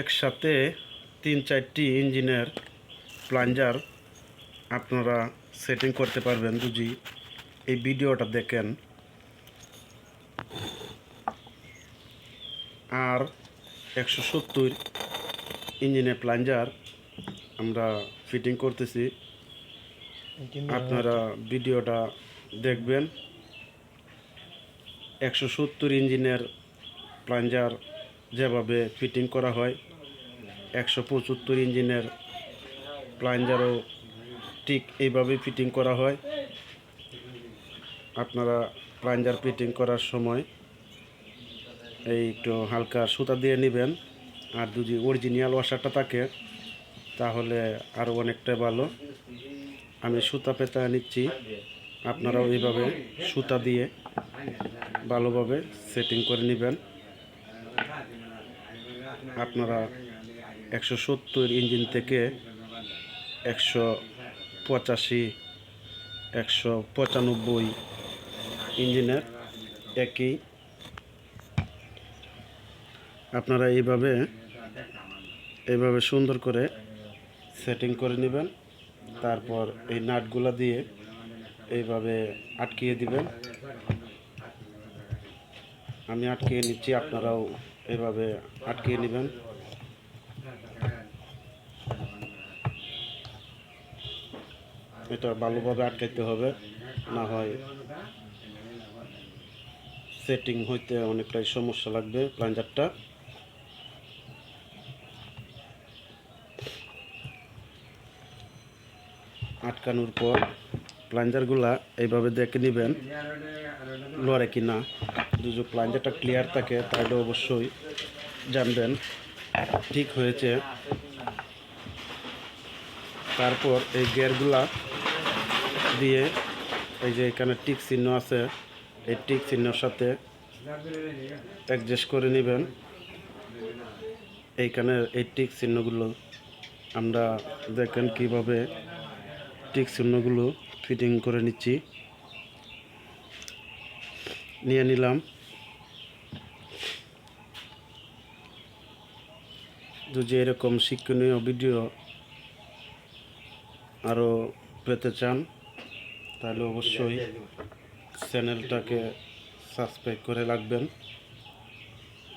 একসাথে তিন চারটি ইঞ্জিনের প্লাঞ্জার আপনারা সেটিং করতে পারবেন যদি এই ভিডিওটা দেখেন। আর একশো সত্তর ইঞ্জিনের প্লাঞ্জার আমরা ফিটিং করতেছি। আপনারা ভিডিওটা দেখবেন। একশো সত্তর ইঞ্জিনের প্লাঞ্জার যেভাবে ফিটিং করা হয়, একশো পঁচাত্তর ইঞ্জিনের প্লাঞ্জারও ঠিক এইভাবে ফিটিং করা হয়। আপনারা প্লাঞ্জার ফিটিং করার সময় এই একটু হালকা সুতা দিয়ে নেবেন আর যদি অরিজিনাল ওয়াশারটা থাকে, তাহলে আরও অনেকটা ভালো। আমি সুতা পেতা নিচ্ছি, আপনারাও এইভাবে সুতা দিয়ে ভালোভাবে সেটিং করে নেবেন। আপনারা একশো সত্তর ইঞ্জিন থেকে একশো পঁচাশি, একশো পঁচানব্বই ইঞ্জিনের একই। আপনারা এইভাবে এইভাবে সুন্দর করে সেটিং করে নেবেন, তারপর এই নাটগুলা দিয়ে এইভাবে আটকিয়ে দিবেন। আমি আটকিয়ে নিচ্ছি, আপনারাও এভাবে আটকিয়ে নেবেন। এটা ভালোভাবে আটকাইতে হবে, না হয় সেটিং হইতে অনেকটাই সমস্যা লাগবে প্লাঞ্জারটা। আটকানোর পর প্লাঞ্জারগুলা এইভাবে দেখে নেবেন, লড়ে কি না যদি প্লাঞ্জারটা ক্লিয়ার থাকে, তাহলে অবশ্যই জানবেন। ঠিক হয়েছে। তারপর এই গিয়ারগুলা দিয়ে এই যে এখানে টিক চিহ্ন আছে, এই টিক চিহ্নর সাথে অ্যাডজাস্ট করে নেবেন। এইখানে এই টিক চিহ্নগুলো আমরা দেখেন কীভাবে টিক চিহ্নগুলো ফিটিং করে নিচ্ছি। নিয়ে নিলাম। যদি এরকম শিক্ষণীয় ভিডিও আরও পেতে চান, তাহলে অবশ্যই চ্যানেলটাকে সাবস্ক্রাইব করে রাখবেন।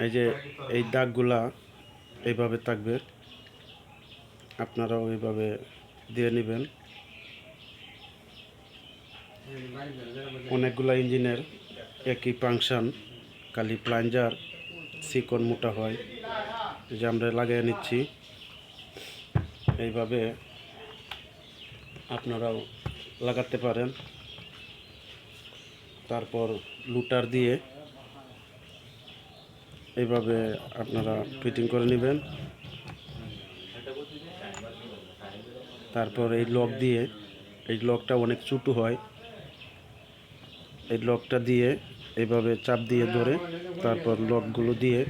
এই যে এই দাগগুলা এইভাবে থাকবে, আপনারাও এইভাবে দিয়ে নেবেন। অনেকগুলা ইঞ্জিনের একই ফাংশন, খালি প্লাঞ্জার চিকন মোটা হয়। যে আমরা লাগিয়ে নিচ্ছি। এইভাবে আপনারাও লাগাতে পারেন। তারপর লুটার দিয়ে এইভাবে আপনারা ফিটিং করে নেবেন। তারপর এই লক দিয়ে, এই লকটা অনেক ছোটো হয়। এই লকটা দিয়ে এইভাবে চাপ দিয়ে ধরে তারপর লকগুলো দিয়ে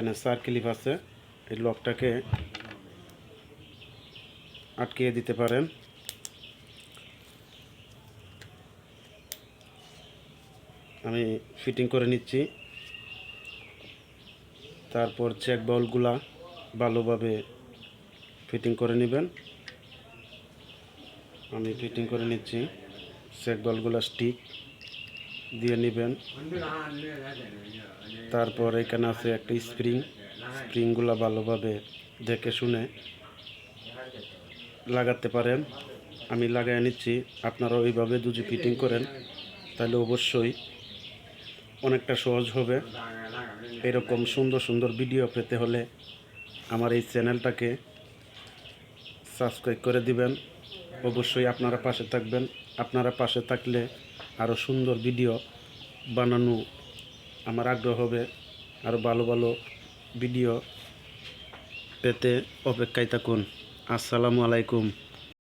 এখানে সার্কিলিপ আছে। এই লকটাকে আটকিয়ে দিতে পারেন। আমি ফিটিং করে নিচ্ছি। তারপর চেক বলগুলা ভালোভাবে ফিটিং করে নেবেন। আমি ফিটিং করে নিচ্ছি। চেক বলগুলা স্টিক। দিয়ে নেবেন। তারপর এখানে আছে একটা স্প্রিং। স্প্রিংগুলো ভালোভাবে দেখে শুনে লাগাতে পারেন। আমি লাগাই নিচ্ছি। আপনারা ওইভাবে যদি ফিটিং করেন, তাহলে অবশ্যই অনেকটা সহজ হবে। এরকম সুন্দর সুন্দর ভিডিও পেতে হলে আমার এই চ্যানেলটাকে সাবস্ক্রাইব করে দিবেন। অবশ্যই আপনারা পাশে থাকবেন। আপনারা পাশে থাকলে আরও সুন্দর ভিডিও বানানো আমার আগ্রহ হবে। আরও ভালো ভালো ভিডিও পেতে অপেক্ষায় থাকুন। আসসালামু আলাইকুম।